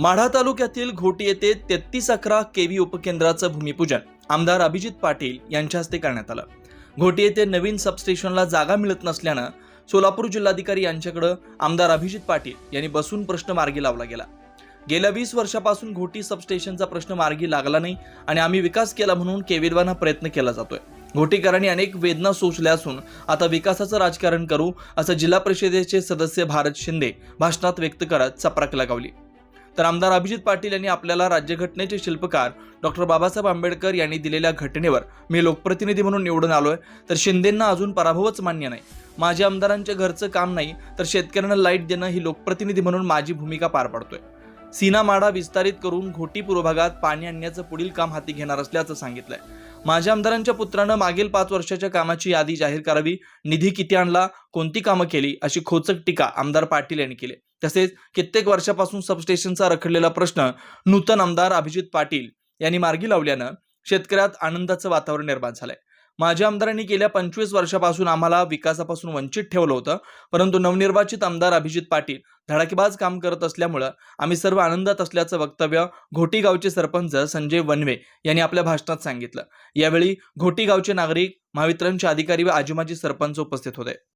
माढा तालुक्यातील घोटी येथे तेहतीस अकरा केवी उपकेंद्राचं भूमिपूजन आमदार अभिजित पाटील यांच्या हस्ते करण्यात आलं. घोटी येथे नवीन सबस्टेशनला जागा मिळत नसल्यानं सोलापूर जिल्हाधिकारी यांच्याकडं आमदार अभिजित पाटील यांनी बसून प्रश्न मार्गी लावला गेला. गेल्या वीस वर्षापासून घोटी सबस्टेशनचा प्रश्न मार्गी लागला नाही आणि आम्ही विकास केला म्हणून केविलवाना प्रयत्न केला जातोय. घोटीकरांनी अनेक वेदना सोसल्या असून आता विकासाचं राजकारण करू असं जिल्हा परिषदेचे सदस्य भारत शिंदे भाषणात व्यक्त करत चपराक लगावली. तर आमदार अभिजित पाटील यांनी आपल्याला राज्यघटनेचे शिल्पकार डॉक्टर बाबासाहेब आंबेडकर यांनी दिलेल्या घटनेवर मी लोकप्रतिनिधी म्हणून निवडून आलोय. तर शिंदेंना अजून पराभवच मान्य नाही. माझ्या आमदारांच्या घरचं काम नाही तर शेतकऱ्यांना लाइट देणं ही लोकप्रतिनिधी म्हणून माझी भूमिका पार पाडतोय. सीना माडा विस्तारित करून घोटी पूर्व भागात पाणी आणण्याचं पुढील काम हाती घेणार असल्याचं सांगितलंय. माझ्या आमदारांच्या पुत्रानं मागील पाच वर्षाच्या कामाची यादी जाहीर करावी निधी किती आणला कोणती कामं केली अशी खोचक टीका आमदार पाटील यांनी केली. तसेच कित्येक वर्षापासून सबस्टेशनचा रखडलेला प्रश्न नूतन आमदार अभिजित पाटील यांनी मार्गी लावल्यानं शेतकऱ्यात आनंदाचं वातावरण निर्माण झालंय. माझ्या आमदारांनी गेल्या पंचवीस वर्षापासून आम्हाला विकासापासून वंचित ठेवलं होतं. परंतु नवनिर्वाचित आमदार अभिजित पाटील धडाकेबाज काम करत असल्यामुळं आम्ही सर्व आनंदात असल्याचं वक्तव्य घोटी गावचे सरपंच संजय वनवे यांनी आपल्या भाषणात सांगितलं. यावेळी घोटी गावचे नागरिक महावितरणचे अधिकारी व आजीमाजी सरपंच उपस्थित होते.